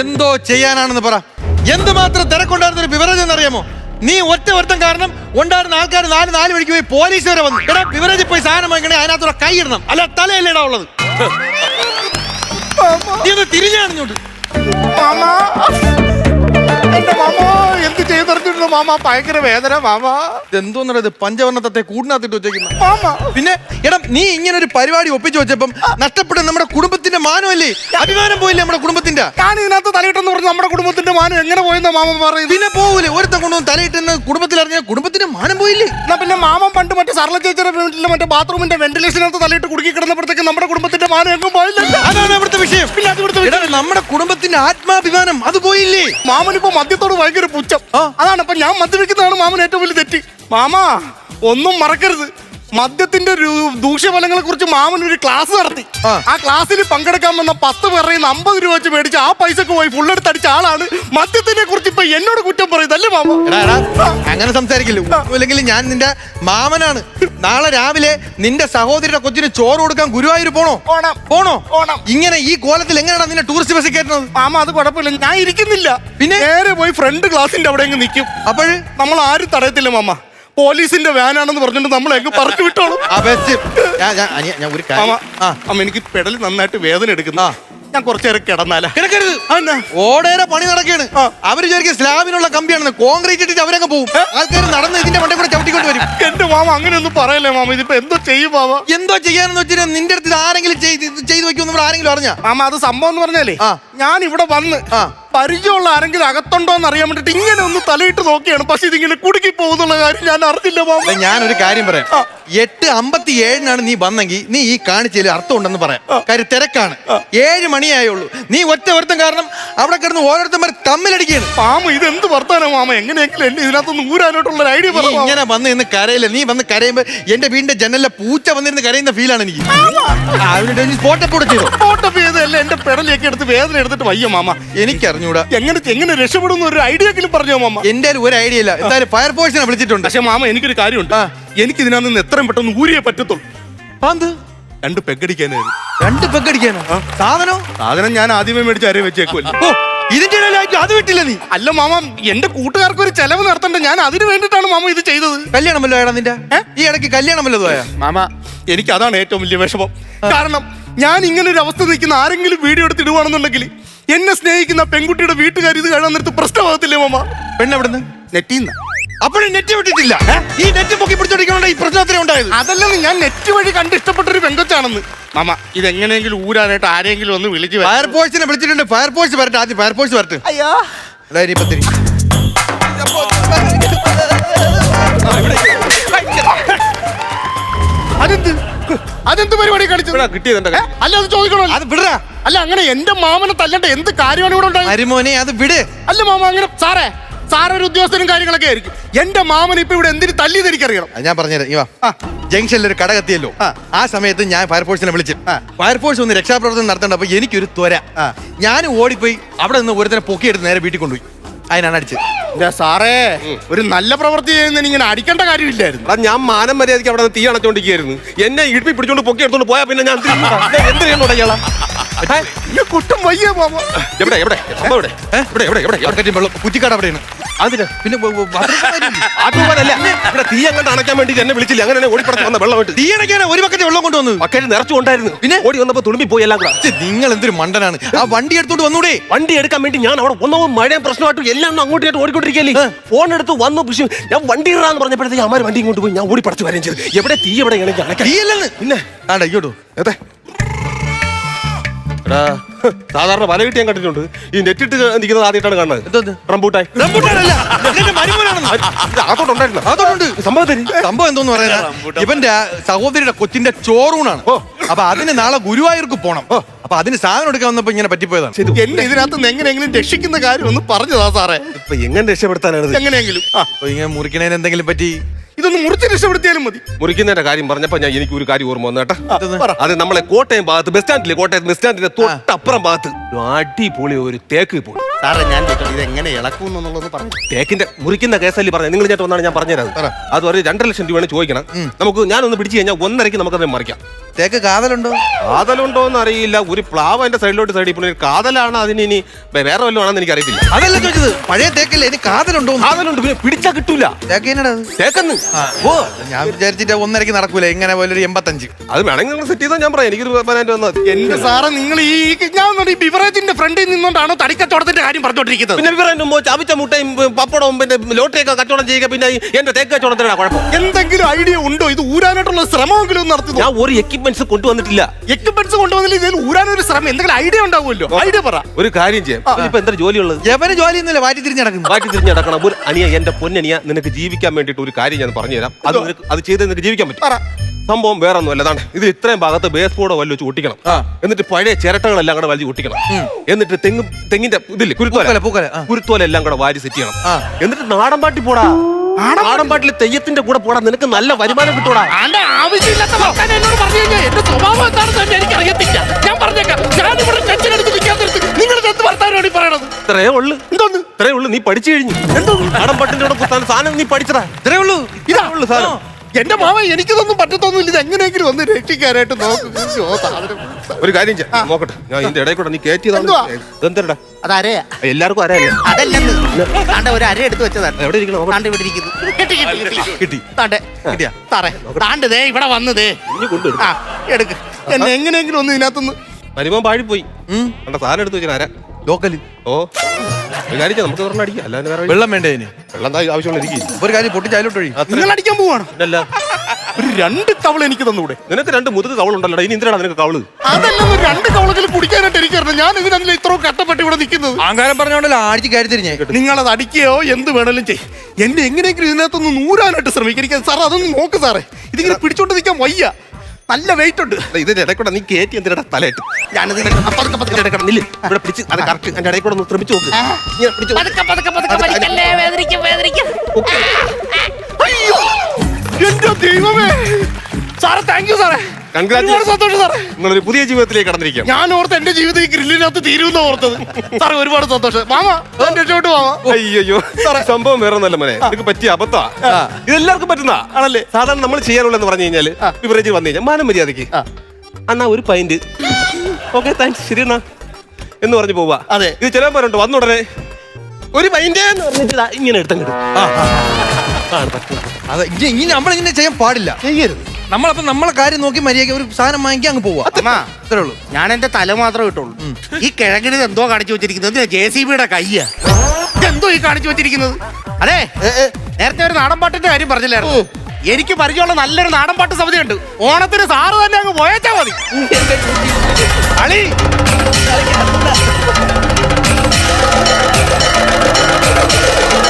എന്തോ ചെയ്യാനാണെന്ന് പറ. എന്തുമാത്രം തിരക്കുണ്ടായിരുന്ന ഒരു ബിവറേജ് എന്നറിയാമോ? നീ ഒറ്റ ഒരുത്തം കാരണം ഉണ്ടായിരുന്ന ആൾക്കാർ നാല് നാല് മണിക്ക് പോയി പോലീസ് വരെ വന്നു. എടാ ബിവറേജിൽ പോയി സാധനം വാങ്ങിക്കണേ അതിനകത്തൂടെ കൈ ഇടണം. അല്ല തലയല്ലേടാ ഉള്ളത്? നീ ഒന്ന് തിരിഞ്ഞാണിഞ്ഞോട്ട് എന്റെ മാമ എന്ത് ചെയ്തറിഞ്ഞിരുന്നു മാമ? ഭയങ്കര വേദന മാമ. എന്തോന്നടാ ഇത് പഞ്ചവർണത്തെ കൂടിനകത്തിട്ട് വെച്ചേക്കുന്ന. മാമ. പിന്നെ എടാ നീ ഇങ്ങനെ ഒരു പരിപാടി ഒപ്പിച്ചു വെച്ചപ്പം നഷ്ടപ്പെട്ട നമ്മുടെ കുടുംബത്തിന്റെ മാനമല്ലേ അഭിമാനം പോയില്ലേ നമ്മുടെ കുടുംബത്തിന്റെ? ഞാൻ ഇതിനകത്ത് തലയിട്ടെന്ന് പറഞ്ഞു നമ്മുടെ കുടുംബത്തിന്റെ മാനം എങ്ങനെ പോയെന്ന് മാമൻ പറയും പിന്നെ പോകൂലേ ഒരുത്തം കൊണ്ടുവന്ന് തലയിട്ടെന്ന് കുടുംബത്തിൽ അറിഞ്ഞ കുടുംബത്തിന്റെ മാനം പോയില്ലേ? എന്നാ പിന്നെ മാമൻ പണ്ട് മറ്റേ സർല ചേച്ചിയുടെ വീട്ടിലെ മറ്റേ ബാത്റൂമിന്റെ വെന്റിലേഷനകത്ത് തലയിട്ട് കുടുക്കി കിടന്നപ്പോഴത്തേക്ക് നമ്മുടെ കുടുംബത്തിന്റെ മാനം എങ്ങും പോയില്ലല്ലോ അതാണ് ഇവിടുത്തെ വിഷയം. പിന്നെ അത് ഇവിടുത്തെ എടാ, നമ്മുടെ കുടുംബത്തിന്റെ ആത്മാഭിമാനം അത് പോയില്ലേ? മാമൻ ഇപ്പൊ മദ്യത്തോട് ഭയങ്കര പുച്ഛം. അതാണ് അപ്പൊ ഞാൻ മദ്യപിക്കുന്നതാണ് മാമൻ ഏറ്റവും വലിയ തെറ്റ്. മാമാ ഒന്നും മറക്കരുത്. മദ്യത്തിന്റെ ദൂഷ്യഫലങ്ങളെ കുറിച്ച് മാമൻ ഒരു ക്ലാസ് നടത്തി. ആ. ക്ലാസ്സിൽ പങ്കെടുക്കാൻ വന്ന പത്ത് പേരുടെ അമ്പത് രൂപ വെച്ച് മേടിച്ച് ആ പൈസക്ക് പോയി ഫുൾ എടുത്ത് അടിച്ച ആളാണ് മദ്യത്തിനെ കുറിച്ച് ഇപ്പൊ എന്നോട് കുറ്റം പറയുന്നല്ലേ മാമ? അങ്ങനെ സംസാരിക്കില്ല. അല്ലെങ്കിൽ ഞാൻ നിന്റെ മാമനാണ്. നാളെ രാവിലെ നിന്റെ സഹോദരിയുടെ കൊച്ചിന് ചോറ് കൊടുക്കാൻ ഗുരുവായൂർ പോണോ? പോണം. പോണോ? പോണം. ഇങ്ങനെ ഈ കോലത്തിൽ എങ്ങനെയാണ് നിന്നെ ടൂറിസ്റ്റ് ബസ് കയറ്റുന്നത്? മാമ അത് കുഴപ്പമില്ല. ഞാൻ ഇരിക്കുന്നില്ല. പിന്നെ? നേരെ പോയി ഫ്രണ്ട് ക്ലാസിന്റെ അവിടെ അങ്ങ് നിൽക്കും അപ്പോൾ നമ്മൾ ആരും തടയത്തില്ല മാമ. പോലീസിന്റെ വാനാണെന്ന് പറഞ്ഞിട്ട് എങ്ങ് പറഞ്ഞു വിട്ടോളൂ. ഞാൻ ഞാൻ അനിയ- ഞാൻ ഒരു കാര്യം ആ. അമ്മ എനിക്ക് പെടൽ നന്നായിട്ട് വേദന എടുക്കുന്ന. ഞാൻ കുറച്ചു നേരം കിടന്നാല. കിടക്കരുത്. അതെന്നാ? ഓടേറെ പണി നടക്കുകയാണ്. ആ. അവർ വിചാരിക്കും സ്ലാബിനുള്ള കമ്പിയാണെന്ന്. കോൺക്രീറ്റ് ഇട്ടിട്ട് അവരങ്ങ് പോകും ആൾക്കാർ നടന്ന് ഇതിന്റെ മണ്ടേ കൂടെ ചവിട്ടിക്കൊണ്ട് വരും. എന്റെ മാമ അങ്ങനെയൊന്നും പറയല്ലേ മാമ? ഇതിപ്പോ എന്തോ ചെയ്യും മാമ? എന്തോ ചെയ്യാനെന്ന് വെച്ചാൽ നിന്റെ അടുത്ത് ഇത് ആരെങ്കിലും ചെയ്ത് ഇത് ചെയ്തു വെക്കും നമ്മൾ ആരെങ്കിലും അറിഞ്ഞ? മാമ അത് സംഭവം എന്ന് പറഞ്ഞാലേ ആ. ഞാൻ ഇവിടെ വന്ന് ആ. പരിചയമുള്ള ആരെങ്കിലും അകത്തുണ്ടോ എന്ന് അറിയാൻ വേണ്ടിട്ട് ഇങ്ങനെ ഒന്ന് തലയിട്ട് നോക്കിയാണ്. പക്ഷെ ഇതിങ്ങനെ കുടുക്കി പോകുന്നുള്ള കാര്യം ഞാൻ അറിഞ്ഞില്ല മാമ. ഞാനൊരു കാര്യം പറയാം. എട്ട് അമ്പത്തി ഏഴിനാണ് നീ വന്നെങ്കിൽ നീ ഈ കാണിച്ചതിൽ അർത്ഥം ഉണ്ടെന്ന് പറയാം. കാര്യം തിരക്കാണ്. ഏഴ് മണിയായുള്ളൂ. നീ ഒറ്റ ഒരുത്തം കാരണം അവിടെ കിടന്ന് ഓരോരുത്തന്മാർ തമ്മിലടിക്കുകയാണ്. മാമ ഇത് എന്ത് വർത്താനോ മാമ? എങ്ങനെയെങ്കിലും എന്നെ ഇതിനകത്തൊന്ന് ഊരാനായിട്ടുള്ള ഒരു ഐഡിയ നീ പറഞ്ഞു ഇങ്ങനെ വന്ന് ഇന്ന് കരയില്ല? നീ വന്ന് കരയുമ്പോ എന്റെ വീടിന്റെ ജനലിലെ പൂച്ച വന്നിരുന്ന് കരയുന്ന ഫീലാണ് എനിക്ക്. സ്പോട്ടപ്പോടെ ചെയ്തോ? ഫോട്ടോപ്പ് ചെയ്തല്ലേ എന്റെ പെടലേക്ക് എടുത്ത് വേദന എടുത്തിട്ട് വയ്യ മാമ. എനിക്കറിഞ്ഞൂടാ. എങ്ങനെ എങ്ങനെ രക്ഷപ്പെടുന്ന ഒരു ഐഡിയ എങ്കിലും പറഞ്ഞോ മാമ. എന്റെ ഒരു ഐഡിയ ഇല്ല. എന്തായാലും ഫയർഫോഴ്സിനെ വിളിച്ചിട്ടുണ്ട്. പക്ഷെ മാമ എനിക്കൊരു കാര്യമുണ്ട്. ആ. എനിക്ക് ഇതിനകത്ത് നിന്ന് എത്രയും പെട്ടെന്ന് ഊരിയെ പറ്റത്തുള്ളൂ. അത് രണ്ട് പെഗടിക്കാനായിരുന്നു രണ്ട് പെഗടിക്കാനോ സാധനം? സാധനം ഞാൻ ആദ്യമേ മേടിച്ച് അരേ വെച്ചേക്കുമല്ലോ ഓ ഇതിന്റെ ഇടയിലായിട്ട് അത് വിട്ടില്ല നീ. അല്ല മാമ എന്റെ കൂട്ടുകാർക്ക് ഒരു ചെലവ് നടത്തണ്ട. ഞാൻ അതിന് വേണ്ടിട്ടാണ് മാമ ഇത് ചെയ്തത്. കല്യാണമല്ലോ ഏടാ നിന്റെ? ഈ ഇടയ്ക്ക് കല്യാണമല്ലോ പോയാ മാമ എനിക്ക് അതാണ് ഏറ്റവും വലിയ വിഷമം. കാരണം ഞാൻ ഇങ്ങനെ ഒരു അവസ്ഥ നിൽക്കുന്ന ആരെങ്കിലും വീഡിയോ എടുത്ത് ഇടുവാണെന്നുണ്ടെങ്കിൽ എന്നെ സ്നേഹിക്കുന്ന പെൺകുട്ടിയുടെ വീട്ടുകാർ ഇത് കാണാൻ നേരത്ത് പ്രശ്നമാകത്തില്ലേ മാമ? പെണ്ണെവിടുന്ന്? നെറ്റിന്ന് അപ്പോഴും നെറ്റ് വിട്ടിട്ടില്ല. ഈ നെറ്റ് പൊക്കി പിടിച്ചോണ്ടിരിക്കണോണ്ട് ഈ പ്രശ്നത്തിന് ഉണ്ടായത്. അതല്ലെന്ന് ഞാൻ നെറ്റ് വഴി കണ്ട് ഇഷ്ടപ്പെട്ട ഒരു പെങ്കൊച്ചാണെന്ന്. മാമ ഇതെങ്ങനെയെങ്കിലും ഊരാനായിട്ട് ആരെങ്കിലും ഒന്ന് വിളിച്ചു ഫയർ ഫയർഫോഴ്സിനെ വിളിച്ചിട്ടുണ്ട്. ഫയർഫോഴ്സ് വരട്ടെ. ആദ്യം ഫയർഫോഴ്സ് വരട്ടെ. അയ്യോ. അതായത് ഇനി പത്തിരി അതെന്ത്? അതെന്ത് പരിപാടി കാണിച്ചു കിട്ടിയതെന്റെ ഏ? അല്ല അത് ചോദിക്കണോ? അത് വിടറാ. അല്ല അങ്ങനെ എന്റെ മാമനെ തല്ലണ്ട എന്ത് കാര്യമാണ് ഇവിടെ ഉണ്ടായത്? അരിമോനെ അത് വിട്. അല്ല മാമ അങ്ങനെ സാറേ സാറൊരു ഉദ്യോഗസ്ഥനും കാര്യങ്ങളൊക്കെ ആയിരിക്കും. എന്റെ മാമൻ ഇപ്പൊ ഇവിടെ എന്തിന് തല്ലിയത് എനിക്കറിയണം. അത് ഞാൻ പറഞ്ഞുതരാം. ഇവാ. ജംഗ്ഷനിൽ ഒരു കട കത്തിയല്ലോ ആ. സമയത്ത് ഞാൻ ഫയർഫോഴ്സിനെ വിളിച്ചു. ഫയർഫോഴ്സ് ഒന്ന് രക്ഷാപ്രവർത്തനം നടത്തേണ്ട. അപ്പൊ എനിക്കൊരു ത്വര. ഞാൻ ഓടിപ്പോയി അവിടെ നിന്ന് ഒരുത്തനെ പൊക്കിയെടുത്ത് നേരെ വീട്ടിൽ കൊണ്ടുപോയി. അതിനാണ് അടിച്ചത്. എന്റെ സാറേ ഒരു നല്ല പ്രവൃത്തി ചെയ്യുന്നതിന് ഇങ്ങനെ അടിക്കേണ്ട കാര്യമില്ലായിരുന്നു. എടാ ഞാൻ മാനം മര്യാദയ്ക്ക് അവിടെ നിന്ന് തീ അണച്ചോണ്ടിരിക്കുകയായിരുന്നു. എന്നെ ഇടുപ്പി പിടിച്ചോണ്ട് പൊക്കി എടുത്തോണ്ട് പോയാ പിന്നെ ഞാൻ എന്ത് ചെയ്യാൻ തുടങ്ങിയാളാ എന്ത് ചെയ്യണം ഇയാളാ ഈ കുട്ടും വയ്യ മാമ എവിടെ എവിടെ? സംഭവം എവിടെ? ഏ? എവിടെ എവിടെ എവിടെ? മാർക്കറ്റിൽ വെള്ളം കുറ്റിക്കാട് അവിടെയാണ്. അതിന് പിന്നെ വ- വ- bathroom കാര്യമില്ലേ? ആട്ടുപോലല്ല ഇവിടെ തീ അങ്ങോട്ട് അണയ്ക്കാൻ വേണ്ടി എന്നെ വിളിച്ചില്ല. അങ്ങനെ വന്ന ഒരു ബക്കറ്റ് വെള്ളം കൊണ്ടുവന്നത് പക്കറ്റ് നിറച്ചുകൊണ്ടായിരുന്നു പിന്നെ? ഓടി വന്നപ്പോ തുളുമ്പി പോയി എല്ലാം കൂടെ. ഛെ, നിങ്ങൾ എന്തൊരു മണ്ടനാണ്. ആ വണ്ടി എടുത്തോണ്ട് വന്നൂടെ? വണ്ടി എടുക്കാൻ വേണ്ടി ഞാൻ അവിടെ ഒന്നോ മഴയും പ്രശ്നമായിട്ട് എല്ലാം ഒന്ന് അങ്ങോട്ട് ഇങ്ങോട്ട് ഫോൺ എടുത്ത് വന്നു പക്ഷേ ഞാൻ വണ്ടി ഇടാന്ന് പറഞ്ഞപ്പോഴത്തേക്ക് അമ്മാര് വണ്ടി ഇങ്ങോട്ട് പോയി. ഞാൻ ഓടി പടച്ചു വരെയും ചെയ്തു. എവിടെ തീ എവിടെ അണയ്ക്കാൻ? തീയല്ലെന്ന്. പിന്നെ? ഇങ്ങോട്ടോ അതെ എടാ സാധാരണ വല കിട്ടി ഞാൻ കണ്ടിട്ടുണ്ട്. ഈ നെറ്റിട്ട് നിൽക്കുന്നത് ആദ്യമായിട്ടാണ് കാണുന്നത്? റംബൂട്ടായി റംബൂട്ടാനല്ല, മരുമോനാണെന്ന്. അതോട്ടുണ്ടായിരുന്നു സംഭവം തരി സംഭവം എന്തോന്ന് പറയാ ഇവന്റെ സഹോദരിയുടെ കൊച്ചിന്റെ ചോറൂണാണ്. അപ്പൊ അതിന് നാളെ ഗുരുവായൂർക്ക് പോണം. അപ്പൊ അതിന് സാധനം എടുക്കാൻ വന്നപ്പോ ഇങ്ങനെ പറ്റിപ്പോയതാണ്. എന്നെ ഇതിനകത്ത് നിന്ന് എങ്ങനെയെങ്കിലും രക്ഷിക്കുന്ന കാര്യം ഒന്ന് പറഞ്ഞതാ സാറേ. ഇപ്പൊ എങ്ങനെ രക്ഷപ്പെടുത്താനാണ്? എങ്ങനെയെങ്കിലും. ഇങ്ങനെ മുറിക്കണേന് എന്തെങ്കിലും പറ്റി? ഇതൊന്ന് മുറിച്ച് രക്ഷപ്പെടുത്തിയാലും മതി. മുറിക്കുന്നതിന്റെ കാര്യം പറഞ്ഞപ്പോ ഞാൻ എനിക്ക് ഒരു കാര്യം ഓർമ്മ വന്നു കേട്ടോ. അത് നമ്മളെ കോട്ടയം ഭാഗത്ത് ബസ് സ്റ്റാൻഡിലെ കോട്ടയം ബസ് സ്റ്റാൻഡിന്റെ തൊട്ടപ്പുറം ഭാഗത്ത് ഒരു അടിപൊളി ഒരു തേക്ക് പോയി. സാറേ ഞാൻ ചോദിച്ചോട്ടെ, ഇത് എങ്ങനെ ഇളക്കും എന്നുള്ളത് പറഞ്ഞു തേക്കിന്റെ മുറിക്കുന്ന കേസല്ലേ പറഞ്ഞത്? നിങ്ങൾ ചേട്ടൻ ഒന്നാണ് ഞാൻ പറഞ്ഞുതരാം പറ. അത് ഒരു രണ്ടര ലക്ഷം രൂപയാണ് ചോദിക്കണം. നമുക്ക് ഞാനൊന്ന് പിടിച്ചു കഴിഞ്ഞാൽ നമുക്ക് നമുക്കത് മറിക്കാം. തേക്ക് കാതലുണ്ടോ? കാതലുണ്ടോ എന്ന് അറിയില്ല ഒരു പ്ലാവ് എന്റെ സൈഡിലോട്ട് സൈഡിൽ പോയി. കാതലാണ് അതിന് ഇനി വേറെ വല്ലതും ആണെന്ന് എനിക്ക് അറിയില്ല അതല്ല ചോദിച്ചത് പഴയ തേക്കല്ലേ? ഇനി കാതലുണ്ടോ? കാതലുണ്ട്. പിന്നെ പിടിച്ചാ കിട്ടൂല. തേക്ക് എന്നടാ അത്? തേക്കെന്ന്. ഓ. ഞാൻ വിചാരിച്ചിട്ട് ഒന്നരക്ക് നടക്കൂല? ഇങ്ങനെ പോലെ ഒരു എൺപത്തഞ്ച്. അത് വേണമെങ്കിൽ നിങ്ങൾ സെറ്റ് ചെയ്താൽ ഞാൻ പറയാം. എനിക്കൊരു പതിനായിരം വന്നത് മതി. എന്റെ സാറ് നിങ്ങൾ ഈ ഞാൻ ഈ ബിവറേജിന്റെ ഫ്രണ്ടിൽ നിന്നുകൊണ്ടാണോ തടിക്കച്ചവടത്തിന്റെ കാര്യം പറഞ്ഞോണ്ടിരിക്കുന്നത്? പിന്നെ വിവരം ചാവിച്ച മുട്ടയും ഉം, പപ്പടവും പിന്നെ ലോട്ടറിയൊക്കെ കച്ചവടം ചെയ്യുക. പിന്നെ ഈ എന്റെ തേക്ക് കച്ചവടത്തിനാ കുഴപ്പം. എന്തെങ്കിലും ഐഡിയ ഉണ്ടോ? ഇത് ഊരാനായിട്ടുള്ള ശ്രമമെങ്കിലും ഒന്ന് നടത്തുന്നു ഞാൻ ഒരു എക്യുപ്മെന്റ്സ് കൊണ്ടുവന്നിട്ടില്ല. എക്യുപ്മെന്റ്സ് കൊണ്ടുവന്നില്ല ഇതിൽ ഊരാനൊരു ശ്രമം. എന്തെങ്കിലും ഐഡിയ ഉണ്ടാവുമല്ലോ? ഐഡിയ പറ. ഒരു കാര്യം ചെയ്യാം. ഇപ്പൊ എന്താ ജോലിയുള്ളത്? ജോലി ഒന്നുമില്ല വാറ്റി തിരിഞ്ഞു നടക്കുന്നു. തിരിഞ്ഞടക്കണം നടക്കണം. ഒരു അനിയ എന്റെ പൊന്നനിയ നിനക്ക് ജീവിക്കാൻ വേണ്ടിയിട്ട് ഒരു കാര്യം ഞാൻ പറഞ്ഞു തരാം അത് നിനക്ക് അത് ചെയ്ത് നിനക്ക് ജീവിക്കാൻ പറ്റും. പറ. സംഭവം വേറെ ഒന്നും അല്ലതാണ് ഇത് ഇത്രയും ഭാഗത്ത് ബേസ് ബോർഡോ വല്ല വെച്ച് ഒട്ടിക്കണം എന്നിട്ട് പഴയ ചിരട്ടകളെല്ലാം കൂടെ വലിച്ചു ഒട്ടിക്കണം എന്നിട്ട് തെങ്ങ് തെങ്ങിന്റെ ഇതില്ലേ പൂക്കല, കുരുത്തോല. കുരുത്തോല എല്ലാം കൂടെ വാരി സെറ്റ് ചെയ്യണം. എന്നിട്ട് നാടൻ പാട്ടി പോടാ. നാടൻ പാട്ടിൽ തെയ്യത്തിന്റെ കൂടെ പോടാ. നിനക്ക് നല്ല വരുമാനം കിട്ടൂടാ. ആന്റെ ആവശ്യമില്ലാത്ത വർത്താനം എന്നോട് പറഞ്ഞു കഴിഞ്ഞാൽ എന്റെ സ്വഭാവം എന്താണെന്ന് തന്നെ എനിക്ക് അറിയത്തില്ല ഞാൻ പറഞ്ഞേക്കാം. ഞാൻ ഇവിടെ നിൽക്കാൻ നിർത്തി നിങ്ങൾ എന്ത് വർത്താനോട് ഈ പറയണത്? ഇത്രേ ഉള്ളു. എന്തോന്ന് ഇത്രേ ഉള്ളു. നീ പഠിച്ചു കഴിഞ്ഞു. എന്തോ നാടൻ പാട്ടിന്റെ കൂടെ കുത്താൻ സാധനം നീ പഠിച്ചതാ. ഇത്രേ ഉള്ളു. ഇതാ. ഉള്ളു സാധനം. എന്റെ മാമ എനിക്കിതൊന്നും പറ്റത്തൊന്നുമില്ല. ഇത് എങ്ങനെയെങ്കിലും ഒന്ന് രക്ഷിക്കാനായിട്ട് ഒരു കാര്യം ചെയ്യാം. നോക്കട്ടെ. ഞാൻ ഇതിന്റെ ഇടയിൽ കൂടെ നീ കയറ്റിയതാണ് എന്തുവാ? ഇതെന്തരടാ അതരയാ എല്ലാവർക്കും ഒരു അര എടുത്ത് വെച്ചതാണ്. എവിടെ ഇരിക്കണം? നോക്കട്ടെ. താണ്ട ഇവിടെ ഇരിക്കുന്നു. കിട്ടി, കിട്ടി, കിട്ടി. താണ്ടെ. കിട്ടിയാ. ഇവിടെ വന്നതേ. ആ എടുക്ക്. എന്നെ എങ്ങനെയെങ്കിലും ഒന്ന് ഇതിനകത്തുനിന്ന് വരുമ്പോ പാഴിപ്പോയി സാധനം എടുത്ത് വെച്ചാൽ ആരാ ലോക്കൽ ഓ. ഒരു കാര്യം ചെയ്യാം, നമുക്ക് പറഞ്ഞ അടിക്കാം. അല്ലാതെ വേറെ വഴി- വെള്ളം വേണ്ടേ ഇനി? വെള്ളം എന്താ ആവശ്യമുള്ള ഇരിക്കും. ഒരു കാര്യം പൊട്ടിച്ചാലോട്ട് ഒഴി നിങ്ങൾ അടിക്കാൻ പോവാണ്? അല്ല ഒരു രണ്ട് കവൾ എനിക്ക് തന്നൂടെ. നിനക്ക് രണ്ട് മുതുക് കവളുണ്ടല്ലോ ഇനി എന്തിനാണ് നിനക്ക് കവൾ? അതല്ലെന്ന് രണ്ട് കവളെങ്കിലും കുടിക്കാനായിട്ട് എനിക്കറിയാം ഞാൻ ഇതിനല്ല ഇത്ര കട്ടപ്പെട്ട് ഇവിടെ നിൽക്കുന്നത്? ആങ്കാരം പറഞ്ഞോണ്ടല്ലോ ആഴ്ച കയറി തിരിഞ്ഞേ? നിങ്ങളത് അടിക്കുകയോ എന്ത് വേണേലും ചെയ്യും. എന്നെ എങ്ങനെയെങ്കിലും ഇതിനകത്തൊന്ന് നൂരാനായിട്ട് ശ്രമിക്കും. എനിക്ക് സാർ അതൊന്ന് നോക്ക് സാറേ. ഇതിങ്ങനെ പിടിച്ചോണ്ട് നിൽക്കാൻ വയ്യ. നല്ല വെയിറ്റ് ഉണ്ട്. ഇതിന്റെ ഇടയ്ക്കൂടെ കൂടെ നീ കയറ്റി എന്തിനാ തലയിട്ട്? ഞാനത് പതുക്കെ പതുക്കെ ഇടയിൽ കൂടെ നില്ല്. ഇവിടെ പിടിച്ച് അത് കറക്റ്റ് എന്റെ ഇടയ്ക്കൂടെ കൂടെ ഒന്ന് ശ്രമിച്ചു നോക്ക്. ഇങ്ങനെ പിടിച്ച് പതുക്കെ പതുക്കെ പതുക്കെ വലിക്കല്ലേ വേദനിക്കും വേദനിക്കും. അയ്യോ! എന്റെ ദൈവമേ! സാറേ താങ്ക് യു സാറേ. ഒരുപാട് സന്തോഷം സാറേ. നിങ്ങളൊരു പുതിയ ജീവിതത്തിലേക്ക് കടന്നിരിക്കാം ഞാൻ ഓർത്ത് എന്റെ ജീവിതം ഈ ഗ്രില്ലിനകത്ത് തീരുമെന്ന് ഓർത്തത്. സാറേ ഒരുപാട് സന്തോഷം. മാമ ഞാൻ രക്ഷോട്ട് മാമ. അയ്യോ സംഭവം വേറെ ഒന്നല്ല മോനെ. നിനക്ക് പറ്റിയ അബദ്ധ. ഇതെല്ലാവർക്കും പറ്റുന്ന ആണല്ലേ? സാധാരണ നമ്മൾ ചെയ്യാറുള്ളതെന്ന് പറഞ്ഞു കഴിഞ്ഞാൽ ബിവറേജ് വന്നു കഴിഞ്ഞാൽ മാനം മര്യാദയ്ക്ക് അണ്ണാ ഒരു പൈന്റ് ഓക്കെ താങ്ക്സ് ശരി അണ്ണാ എന്ന് പറഞ്ഞു പോവാ. അതെ. ഇത് ചിലപ്പോരുണ്ട് വന്ന ഉടനെ ഒരു മൈൻഡേ എന്ന് പറഞ്ഞിട്ട് ഇങ്ങനെ എടുത്തങ്ങിടും അതെ ഇനി ഇനി നമ്മളിങ്ങനെ ചെയ്യാൻ പാടില്ല. ചെയ്യരുത്. നമ്മളപ്പോ നമ്മളെ കാര്യം നോക്കി മര്യാദ ഒരു സാധനം വാങ്ങിക്കാൻ അങ്ങ് പോവാ. അമ്മാ അത്രേ ഉള്ളൂ. ഞാൻ എന്റെ തല മാത്രമേ ഇട്ടുള്ളൂ. ഈ കിഴങ്ങിന് എന്തോ കാണിച്ചു വെച്ചിരിക്കുന്നത്? ജെ സി ബിയുടെ കയ്യാ? എന്തോ ഈ കാണിച്ചു വെച്ചിരിക്കുന്നത്? അതെ നേരത്തെ ഒരു നാടൻ പാട്ടിന്റെ കാര്യം പറഞ്ഞില്ലായിരുന്നു. എനിക്ക് പരിചയമുള്ള നല്ലൊരു നാടൻ പാട്ട് സമിതിയുണ്ട്. ഓണത്തിന് സാറ് തന്നെ അങ്ങ് പോയേച്ചാ മതി. അളി. Thank you.